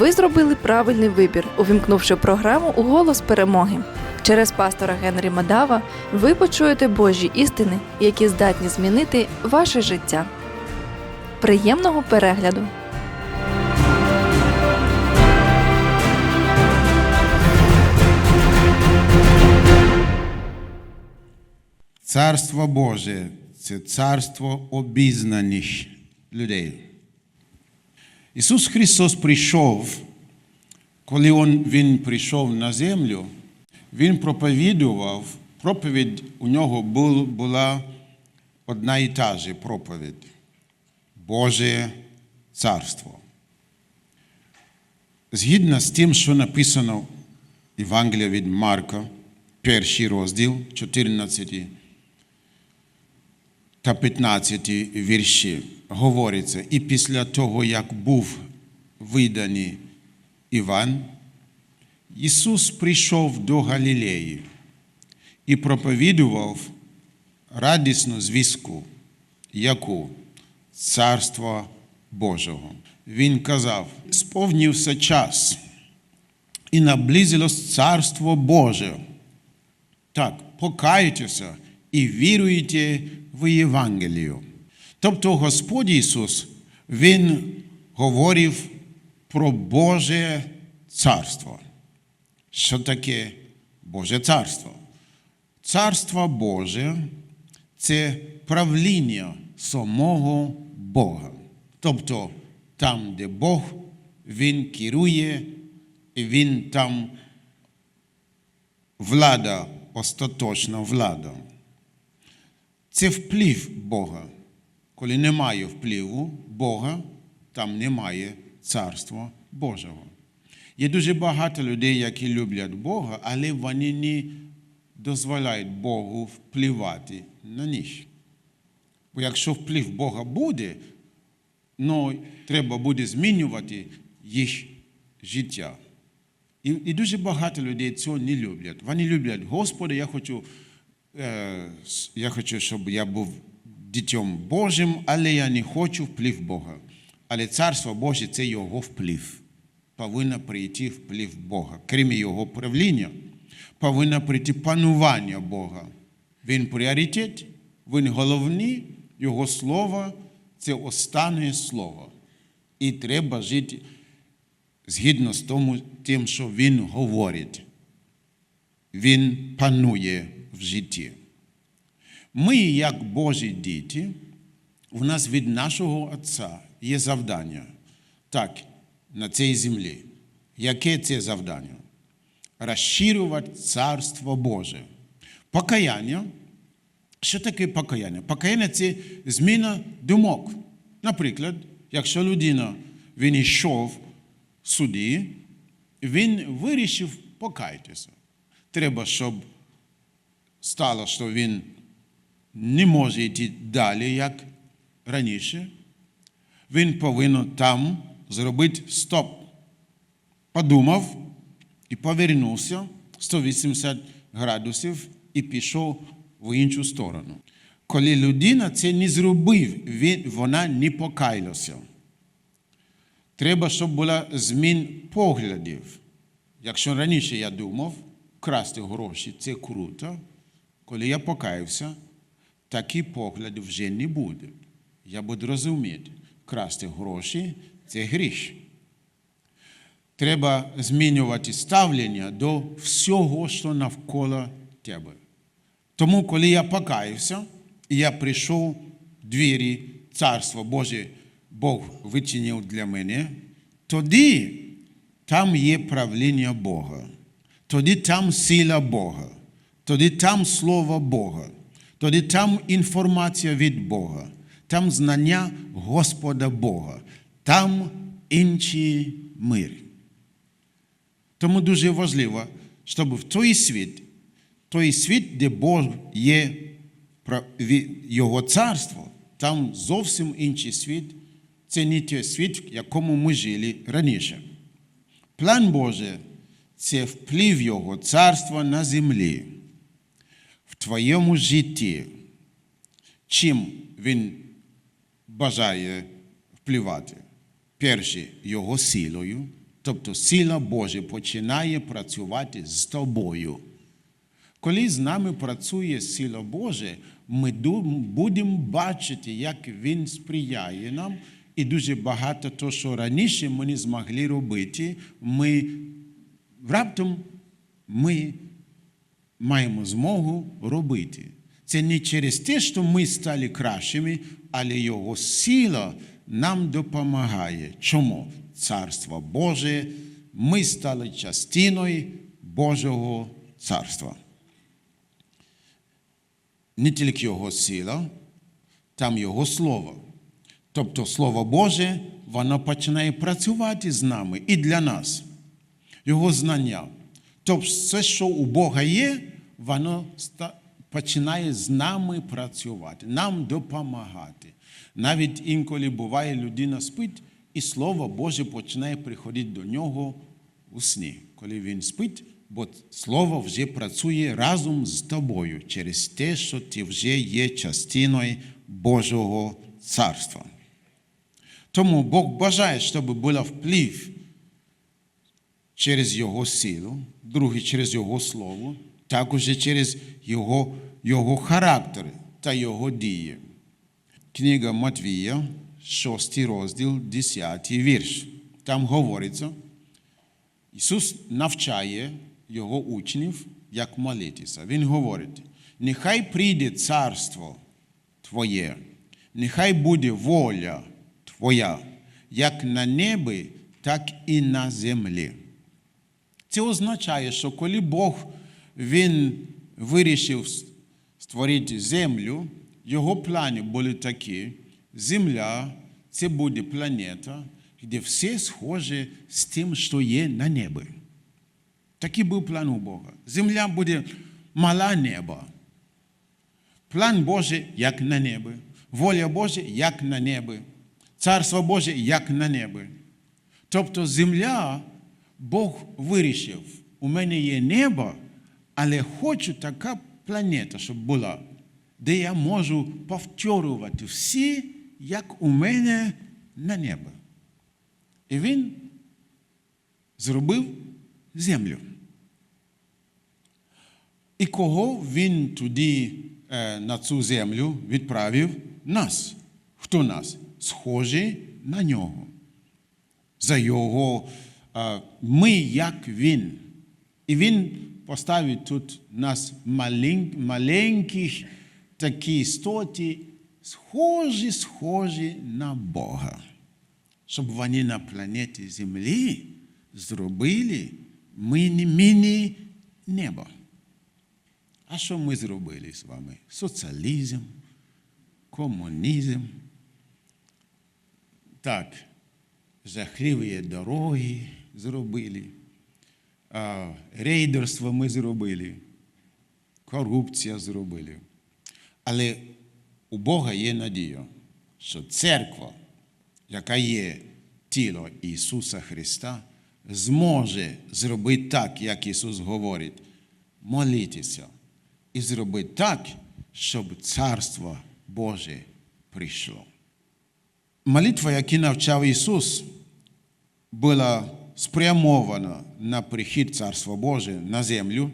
Ви зробили правильний вибір, увімкнувши програму у голос перемоги. Через пастора Генрі Мадава ви почуєте Божі істини, які здатні змінити ваше життя. Приємного перегляду! Царство Боже це царство обізнаних людей. Ісус Христос прийшов, коли Він прийшов на землю, Він проповідував, проповідь у нього бул- була одна і та же проповідь. Боже царство. Згідно з тим, що написано в Євангелія від Марка, перший розділ, 14 та 15 вірші говориться, і після того, як був виданий Іван, Ісус прийшов до Галілеї і проповідував радісну звістку, яку Царство Божого. Він казав: сповнився час, і наблизилось Царство Боже. Так, покайтеся і віруйте в Євангелію. Тобто Господь Ісус, Він говорив про Боже Царство. Що таке Боже Царство? Царство Боже це правління самого Бога. Тобто там, де Бог, Він керує, і Він там влада, остаточна влада. Це вплив Бога. Коли немає впливу Бога, там немає царства Божого. Є дуже багато людей, які люблять Бога, але вони не дозволяють Богу впливати на них. Бо якщо вплив Бога буде, ну, треба буде змінювати їх життя. І, і дуже багато людей цього не люблять. Вони люблять Господа, я хочу, я хочу, щоб я був дітям Божим, але я не хочу вплив Бога. Але Царство Боже це його вплив. Повинно прийти вплив Бога. Крім його правління, повинно прийти панування Бога. Він пріоритет, він головний, його слово це останнє слово. І треба жити згідно з тому, тим, що він говорить. Він панує житті. Ми, як Божі діти, у нас від нашого Отця є завдання. Так, на цій землі. Яке це завдання? Розширювати Царство Боже. Покаяння. Що таке покаяння? Покаяння це зміна думок. Наприклад, якщо людина він йшов суді, він вирішив покайтеся. Треба, щоб стало, що він не може йти далі, як раніше. Він повинен там зробити стоп. Подумав і повернувся 180 градусів і пішов в іншу сторону. Коли людина це не зробив, вона не покаялася. Треба, щоб була змін поглядів. Якщо раніше я думав, красти гроші це круто, коли я покаявся, такі погляди вже не буде. Я буду розуміти, красти гроші це гріх. Треба змінювати ставлення до всього, що навколо тебе. Тому, коли я покаявся, і я прийшов в двері Царства Боже, Бог вичинив для мене, тоді там є правління Бога, тоді там сила Бога, тоді там Слово Бога, тоді там інформація від Бога, там знання Господа Бога, там інший мир. Тому дуже важливо, щоб в той світ, той світ, де Бог є Його царство, там зовсім інший світ. Це не той світ, в якому ми жили раніше. План Божий це вплив Його царства на землі, твоєму житті. Чим він бажає впливати? Перше, його силою, Тобто сила Божа починає працювати з тобою. Коли з нами працює сила Божа, ми будемо бачити, як Він сприяє нам, і дуже багато того, що раніше ми не змогли робити, ми раптом ми маємо змогу робити. Це не через те, що ми стали кращими, але Його сила нам допомагає. Чому? Царство Боже, ми стали частиною Божого царства. Не тільки Його сила, там Його Слово. Тобто Слово Боже, воно починає працювати з нами і для нас. Його знання. Тобто все, що у Бога є, воно починає з нами працювати, нам допомагати. Навіть інколи буває, людина спить, і Слово Боже починає приходити до нього у сні. Коли він спить, бо Слово вже працює разом з тобою через те, що ти вже є частиною Божого царства. Тому Бог бажає, щоб був вплив через Його силу, друге через Його Слово, також і через Його, Його характер та Його дії. Книга Матвія, 6 розділ, 10 вірш. Там говориться, Ісус навчає Його учнів, як молитися. Він говорить, нехай прийде царство Твоє, нехай буде воля Твоя, як на небі, так і на землі. Це означає, що коли Бог він вирішив створити землю, його плани були такі: земля це буде планета, де все схоже з тим, що є на небі. Такий був план у Бога. Земля буде мала неба. План Божий, як на небі. Воля Божа, як на небі. Царство Боже, як на небі. Тобто земля, Бог вирішив, у мене є небо, але хочу така планета, щоб була, де я можу повторювати всі, як у мене на небо. І він зробив землю. І кого він тоді е, на цю землю відправив? Нас. Хто нас? Схожі на нього. За його е, ми, як він. І він поставив тут нас малень, маленьких такі істоти, схожі, схожі на Бога. Щоб вони на планеті Землі зробили міні, міні небо. А що ми зробили з вами? Соціалізм, комунізм. Так, жахливі дороги зробили, рейдерство ми зробили, корупція зробили. Але у Бога є надія, що церква, яка є тіло Ісуса Христа, зможе зробити так, як Ісус говорить, молитися і зробити так, щоб Царство Боже прийшло. Молитва, яку навчав Ісус, була спрямована на прихід Царства Боже на землю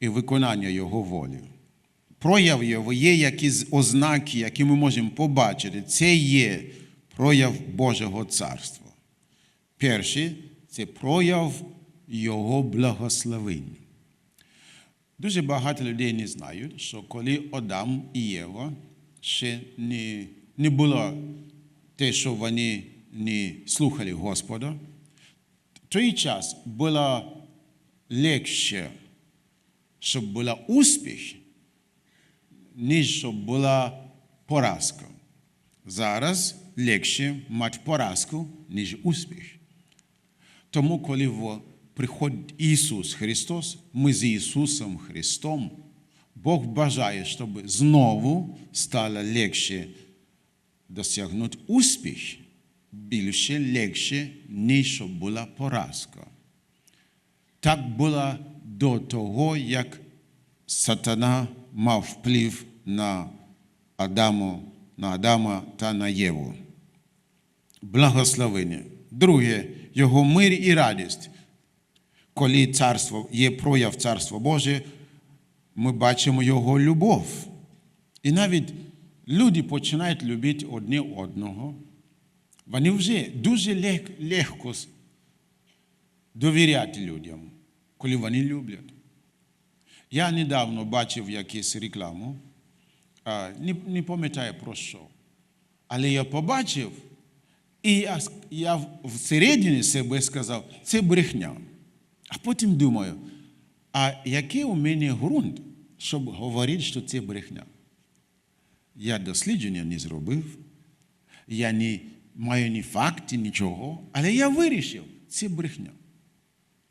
і виконання Його волі. Прояв його є якісь ознаки, які ми можемо побачити. Це є прояв Божого Царства. Перший це прояв Його благословення. Дуже багато людей не знають, що коли Адам і Єва ще не, не було те, що вони не слухали Господа, той час було легше, щоб була успіх, ніж щоб була поразка. Зараз легше мати поразку, ніж успіх. Тому, коли приходить Ісус Христос, ми з Ісусом Христом, Бог бажає, щоб знову стало легше досягнути успіх, більше легше, ніж була поразка. Так було до того, як сатана мав вплив на Адаму, на Адама та на Єву. Благословення. Друге, Його мир і радість. Коли царство є прояв Царства Боже, ми бачимо Його любов. І навіть люди починають любити одне одного. Вони вже дуже лег- легко довіряти людям, коли вони люблять. Я недавно бачив якусь рекламу, а, не, не пам'ятаю про що. Але я побачив, і я, я всередині себе сказав, це брехня. А потім думаю, а який у мене ґрунт, щоб говорити, що це брехня? Я дослідження не зробив, я не маю ні фактів, нічого, але я вирішив, це брехня.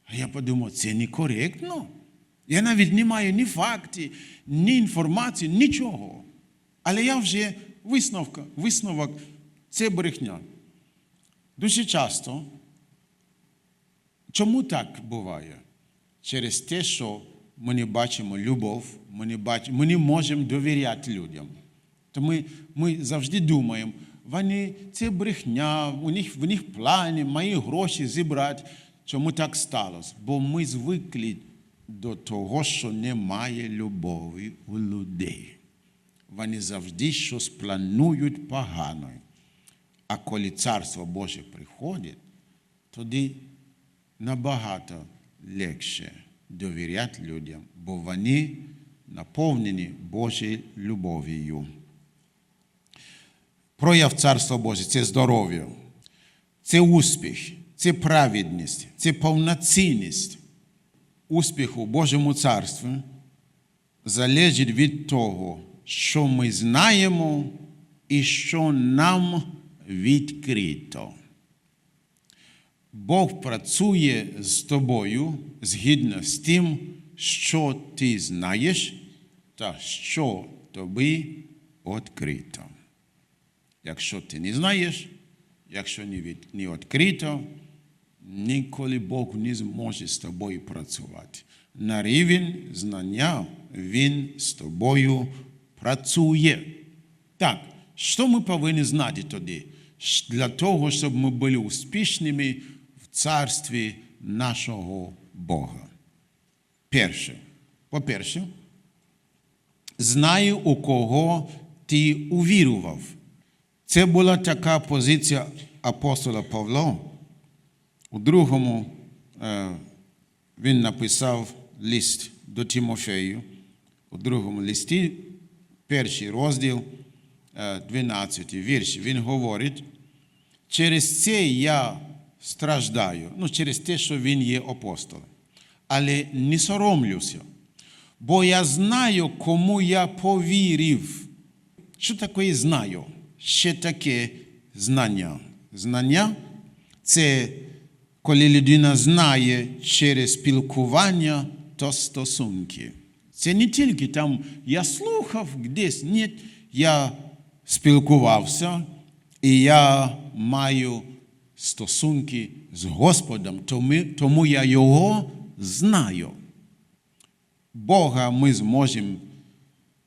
А я подумав, це некоректно. Я навіть не маю ні фактів, ні інформації, нічого. Але я вже висновка, висновок це брехня. Дуже часто. Чому так буває? Через те, що ми не бачимо любов, ми не, бачимо, ми не можемо довіряти людям. То ми, ми завжди думаємо, вони це брехня, у них, в них плани, мої гроші зібрати. Чому так сталося? Бо ми звикли до того, що немає любові у людей. Вони завжди щось планують погано. А коли Царство Боже приходить, тоді набагато легше довіряти людям, бо вони наповнені Божою любов'ю. Прояв Царства Боже це здоров'я, це успіх, це праведність, це повноцінність. Успіх у Божому Царстві залежить від того, що ми знаємо і що нам відкрито. Бог працює з тобою згідно з тим, що ти знаєш та що тобі відкрито. Якщо ти не знаєш, якщо не, від, не відкрито, ніколи Бог не зможе з тобою працювати. На рівень знання Він з тобою працює. Так, що ми повинні знати тоді? Для того, щоб ми були успішними в царстві нашого Бога. Перше, по-перше, знаю, у кого ти увірував. Це була така позиція апостола Павла. У другому е, він написав лист до Тимофею. У другому листі, перший розділ, е, 12 вірш, він говорить, через це я страждаю, ну, через те, що він є апостолом. Але не соромлюся, бо я знаю, кому я повірив. Що таке знаю? Ще таке знання. Знання це коли людина знає через спілкування та стосунки. Це не тільки там я слухав десь, ні, я спілкувався, і я маю стосунки з Господом, тому, тому я його знаю. Бога ми зможемо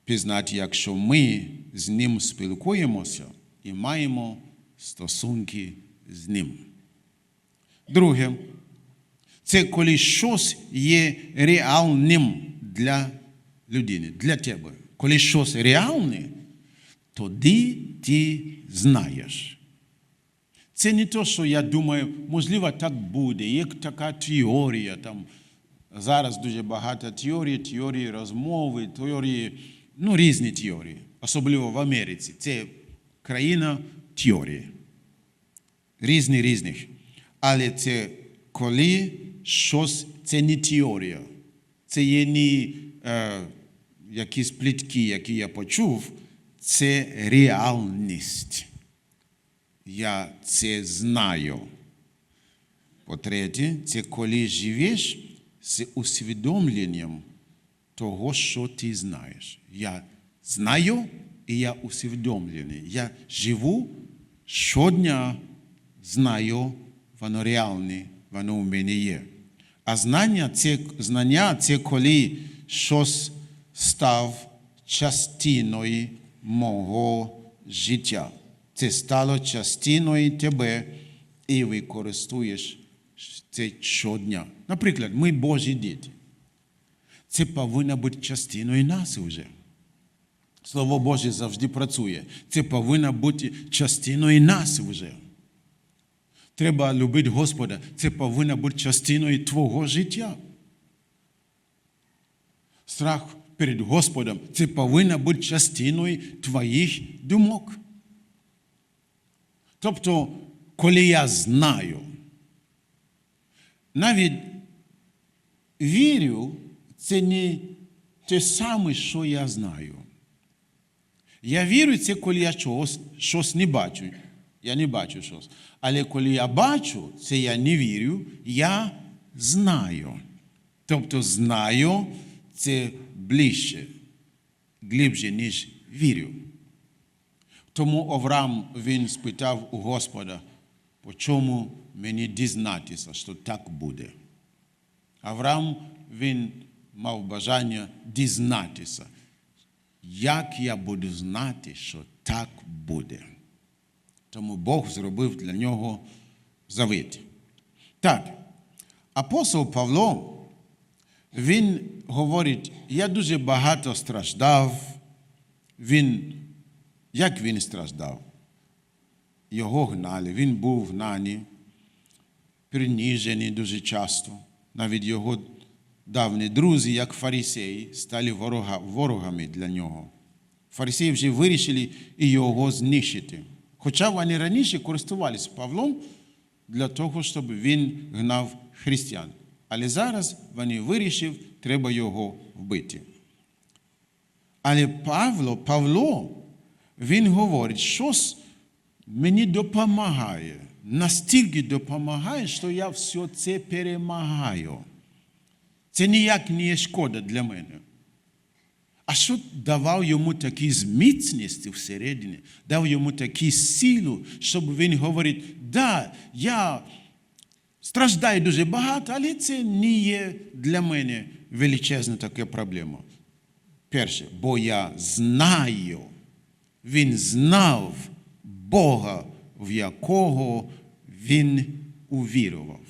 пізнати, якщо ми з Ним спілкуємося і маємо стосунки з Ним. Друге, це коли щось є реальним для людини, для тебе. Коли щось реальне, тоді ти знаєш. Це не те, що я думаю, можливо, так буде, є така теорія. Там, зараз дуже багато теорій, теорії розмови, теорії, ну, різні теорії, особливо в Америці. Це країна теорії. Різні різних. Але це коли щось, це не теорія, це є не е, якісь плітки, які я почув, це реальність. Я це знаю. По-третє, це коли живеш з усвідомленням того, що ти знаєш. Я знаю і я усвідомлений. Я живу щодня знаю, воно реальне, воно у мене є. А знання це, знання це коли щось став частиною мого життя. Це стало частиною тебе, і ви користуєш це щодня. Наприклад, ми Божі діти. Це повинно бути частиною нас вже. Слово Боже завжди працює. Це повинно бути частиною нас вже. Треба любити Господа. Це повинно бути частиною твого життя. Страх перед Господом це повинно бути частиною твоїх думок. Тобто, коли я знаю, навіть вірю, це не те саме, що я знаю. Я вірю, це коли я щось, щось не бачу. Я не бачу щось. Але коли я бачу, це я не вірю, я знаю. Тобто знаю це ближче, глибше, ніж вірю. Тому Авраам він спитав у Господа, по чому мені дізнатися, що так буде. Авраам він мав бажання дізнатися, як я буду знати, що так буде. Тому Бог зробив для нього завит. Так, апостол Павло, він говорить, я дуже багато страждав. Він, як він страждав? Його гнали, він був гнаний, приніжений дуже часто. Навіть його давні друзі, як фарисеї, стали ворога, ворогами для нього. Фарисеї вже вирішили і його знищити. Хоча вони раніше користувалися Павлом для того, щоб він гнав християн. Але зараз вони вирішили, треба його вбити. Але Павло, Павло, він говорить, щось мені допомагає. Настільки допомагає, що я все це перемагаю. Це ніяк не є шкода для мене. А що давав йому такі зміцності всередині, дав йому таку силу, щоб він говорить, да, я страждаю дуже багато, але це не є для мене величезна така проблема. Перше, бо я знаю, він знав Бога, в якого він увірував.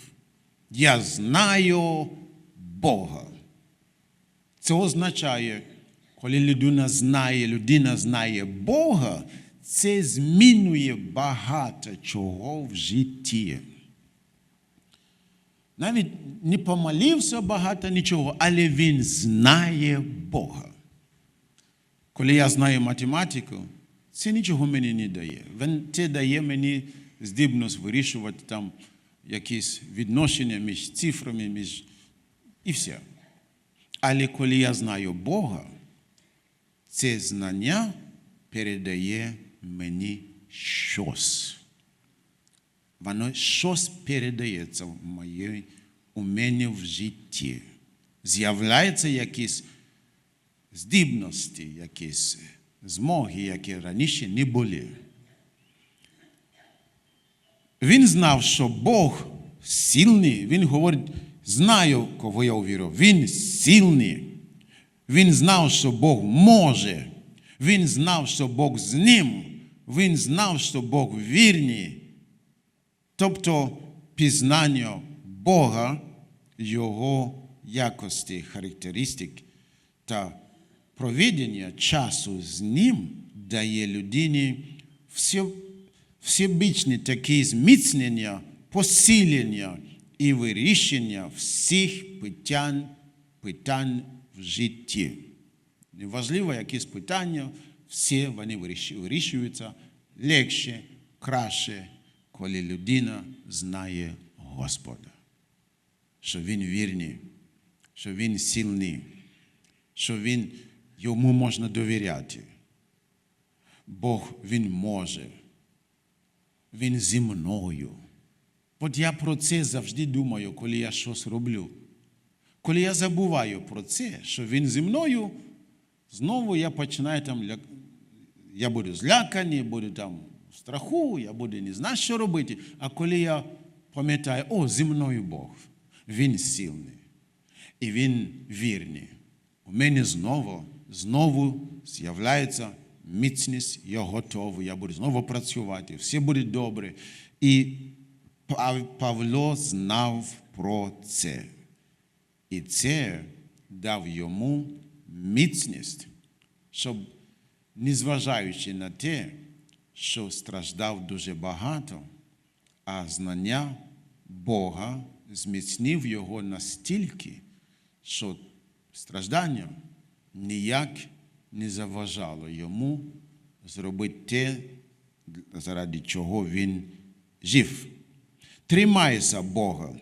Я знаю Бога. Це означає, коли людина знає, людина знає Бога, це змінює багато чого в житті. Навіть не помолився багато нічого, але він знає Бога. Коли я знаю математику, це нічого мені не дає. Він це дає мені здібність вирішувати там якісь відношення між цифрами, між і все. Але коли я знаю Бога, це знання передає мені щось. Воно щось передається в моїй, у мене в житті. З'являються якісь здібності, якісь змоги, які раніше не були. Він знав, що Бог сильний. Він говорить, знаю, кого я увірив. Він сильний. Він знав, що Бог може. Він знав, що Бог з ним. Він знав, що Бог вірний. Тобто пізнання Бога, Його якості, характеристик та проведення часу з ним дає людині все, всебічне таке зміцнення, посилення і вирішення всіх питань, питань в житті. Неважливо, якісь питання, всі вони вирішуються легше, краще, коли людина знає Господа, що Він вірний, що Він сильний, що він, йому можна довіряти. Бог Він може. Він зі мною. От я про це завжди думаю, коли я щось роблю. Коли я забуваю про це, що він зі мною, знову я починаю там, я буду зляканий, буду там в страху, я буду не знати, що робити. А коли я пам'ятаю, о, зі мною Бог, Він сильний і Він вірний. У мене знову, знову з'являється міцність, я готовий, я буду знову працювати, все буде добре. І Павло знав про це. І це дав йому міцність, щоб, незважаючи на те, що страждав дуже багато, а знання Бога зміцнив його настільки, що страждання ніяк не заважало йому зробити те, заради чого він жив. Тримайся Бога,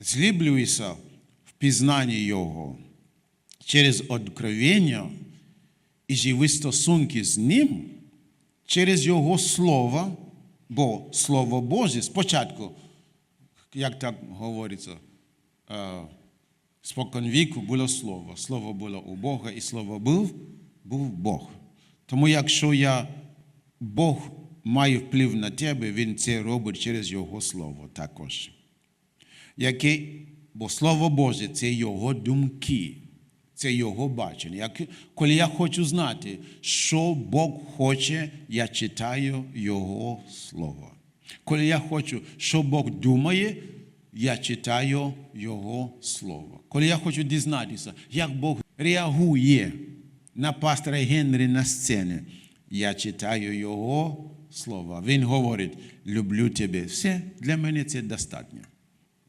зліблюйся в пізнанні Його через откровення і живі стосунки з Ним через Його Слово, бо Слово Боже спочатку, як так говориться, е, спокон віку було Слово. Слово було у Бога, і Слово був, був Бог. Тому якщо я Бог має вплив на тебе, Він це робить через Його Слово також. Яке, бо Слово Боже це Його думки, це Його бачення. Як, коли я хочу знати, що Бог хоче, я читаю Його Слово. Коли я хочу, що Бог думає, я читаю Його Слово. Коли я хочу дізнатися, як Бог реагує на пастора Генрі на сцені, я читаю Його Слово. Він говорить, люблю тебе. Все, для мене це достатньо.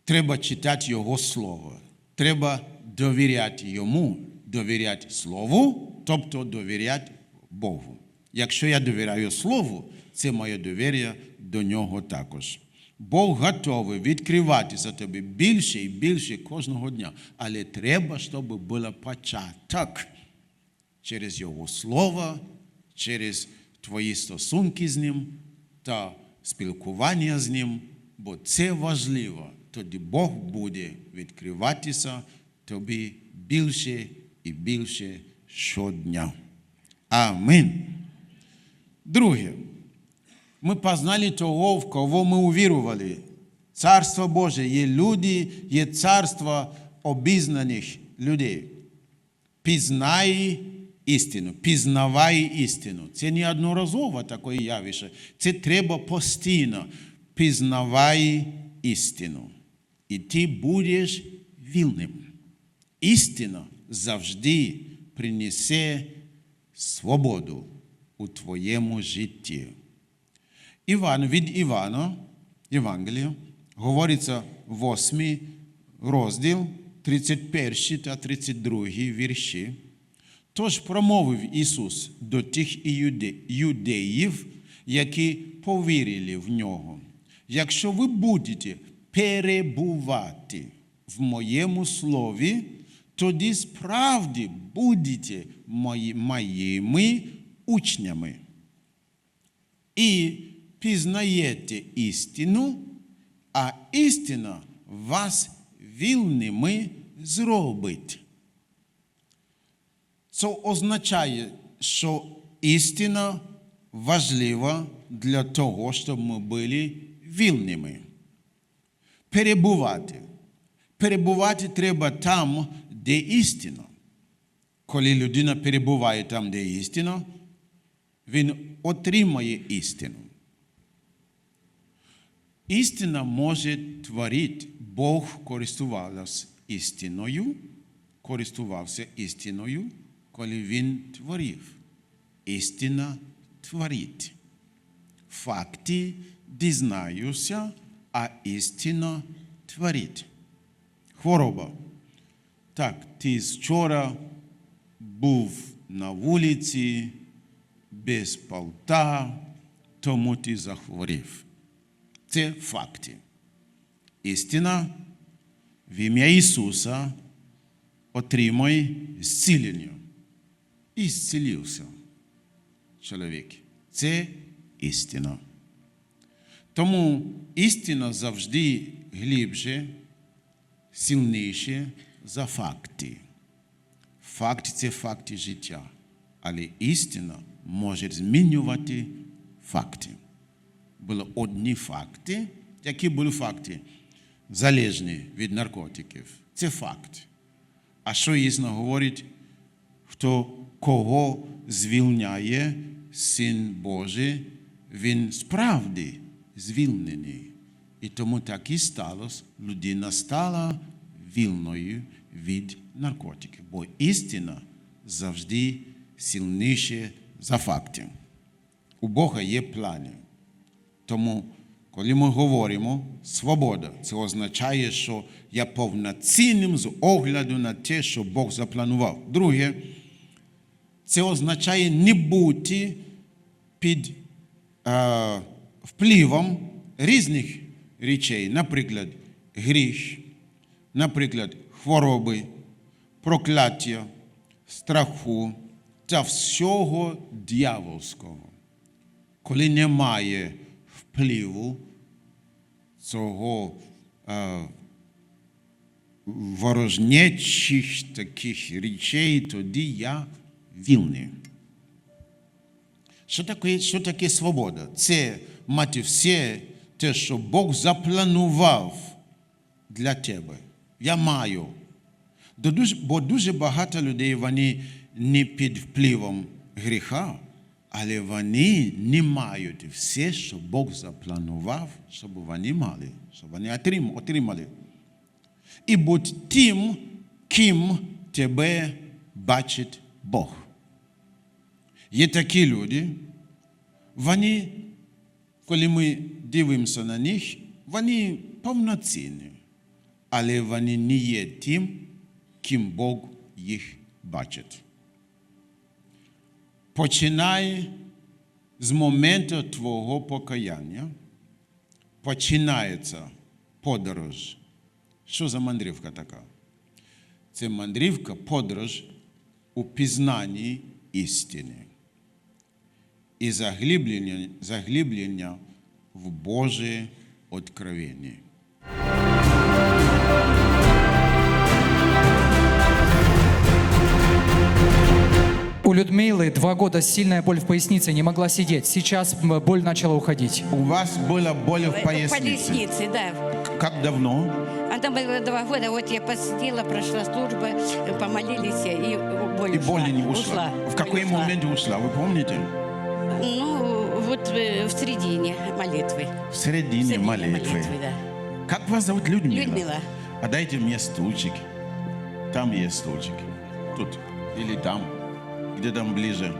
Треба читати Його Слово. Треба довіряти Йому, довіряти Слову, тобто довіряти Богу. Якщо я довіряю Слову, це моє довір'я до нього також. Бог готовий відкриватися тобі більше і більше кожного дня, але треба, щоб був початок через Його Слово, через твої стосунки з Ним та спілкування з Ним, бо це важливо. Тоді Бог буде відкриватися тобі більше і більше щодня. Амінь. Друге, ми познали того, в кого ми увірували. Царство Боже є люди, є царство обізнаних людей. Пізнай істину, пізнавай істину. Це не одноразово таке явище. Це треба постійно. Пізнавай істину. І ти будеш вільним. Істина завжди принесе свободу у твоєму житті. Іван від Івана, Євангелія, говориться 8 розділ, 31 та 32 вірші. Тож промовив Ісус до тих юдеїв, які повірили в нього. Якщо ви будете перебувати в моєму слові, тоді справді будете моїми учнями і пізнаєте істину, а істина вас вільними зробить. Це означає, що істина важлива для того, щоб ми були вільними. Перебувати. Перебувати треба там, де істина. Коли людина перебуває там, де істина, він отримає істину. Істина може творити. Бог користувався істиною, користувався істиною, коли він творив. Істина творить. Факти дізнаються, а істина творить. Хвороба. Так, ти вчора був на вулиці без палта, тому ти захворів. Це факти. Істина в ім'я Ісуса отримай зцілення. І зцілився чоловік. Це істина. Тому істина завжди глибше, сильніше за факти. Факти це факти життя. Але істина може змінювати факти. Були одні факти, які були факти, залежні від наркотиків. Це факт. А що істина говорить, хто кого звільняє Син Божий, він справді звільнені. І тому так і сталося, людина стала вільною від наркотиків, бо істина завжди сильніша за факти. У Бога є плани. Тому, коли ми говоримо свобода, це означає, що я повноцінним з огляду на те, що Бог запланував. Друге, це означає не бути під е, впливом різних речей, наприклад, гріх, наприклад, хвороби, прокляття, страху та всього дьявольського. Коли немає впливу цього е, ворожнечих таких речей, тоді я вільний. Що таке, що таке свобода? Це мати все те, що Бог запланував для тебе. Я маю. Бо дуже багато людей вони не під впливом гріха, але вони не мають все, що Бог запланував, щоб вони мали, щоб вони отримали. І будь тим, ким тебе бачить Бог. Є такі люди, вони, коли ми дивимося на них, вони повноцінні, але вони не є тим, ким Бог їх бачить. Починай з моменту твого покаяння, починається подорож. Що за мандрівка така? Це мандрівка, подорож у пізнанні істини і заглиблення, заглиблення в Боже откровення. У Людмилы два года сильная боль в пояснице, не могла сидеть. Сейчас боль начала уходить. У вас была боль в пояснице. пояснице, да. Как давно? Она была два года, вот я посидела, прошла службы, э, помолились, и боль И ушла. боль не ушла. В какой ушла. момент ушла, вы помните? Э, в середине молитвы. В В середине середине молитвы. да. Как вас зовут Людмила? Людмила. А дайте мне стульчик. Там есть стульчик. Тут. Или там. Где там ближе.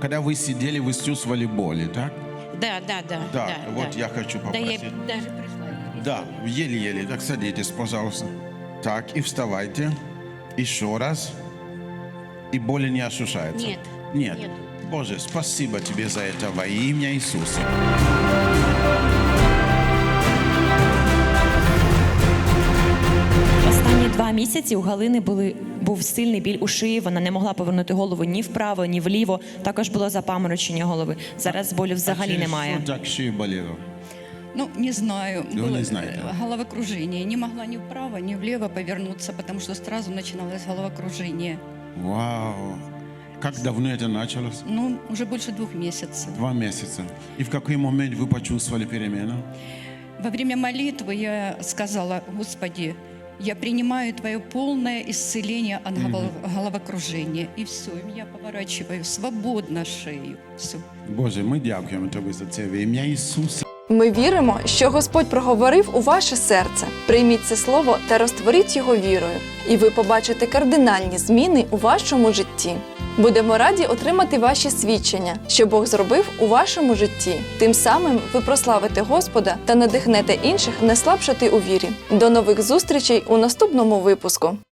Когда вы сидели, вы чувствовали боли, так? Да, да, да. Да, вот я хочу Да, я попросить. даже пришла. Да, еле-еле. Так садитесь, пожалуйста. Так, и вставайте. Еще раз. И боли не ощущается? Нет. Нет. Нет. Боже, спасибо тебе за это во имя Иисуса. Останні два місяці у Галини були, був сильний біль у шиї. Вона не могла повернути голову ні вправо, ні вліво. Також було запаморочення голови. Зараз болю взагалі а через немає. Що так шея болела? Ну, не знаю. Ну, Было, не знаете. э, Головокружение. Не могла ни вправо, ни влево повернуться, потому что сразу начиналось головокружение. Вау. Как давно это началось? Ну, уже больше двух месяцев. Два месяца. И в какой момент вы почувствовали перемену? Во время молитвы я сказала, Господи, я принимаю Твое полное исцеление от голов- головокружения. И все, я поворачиваю свободно шею. Все. Боже, ми дякуємо тобі за це в ім'я Ісуса. Ми віримо, що Господь проговорив у ваше серце. Прийміть це слово та розтворіть його вірою, і ви побачите кардинальні зміни у вашому житті. Будемо раді отримати ваші свідчення, що Бог зробив у вашому житті. Тим самим ви прославите Господа та надихнете інших не слабшати у вірі. До нових зустрічей у наступному випуску.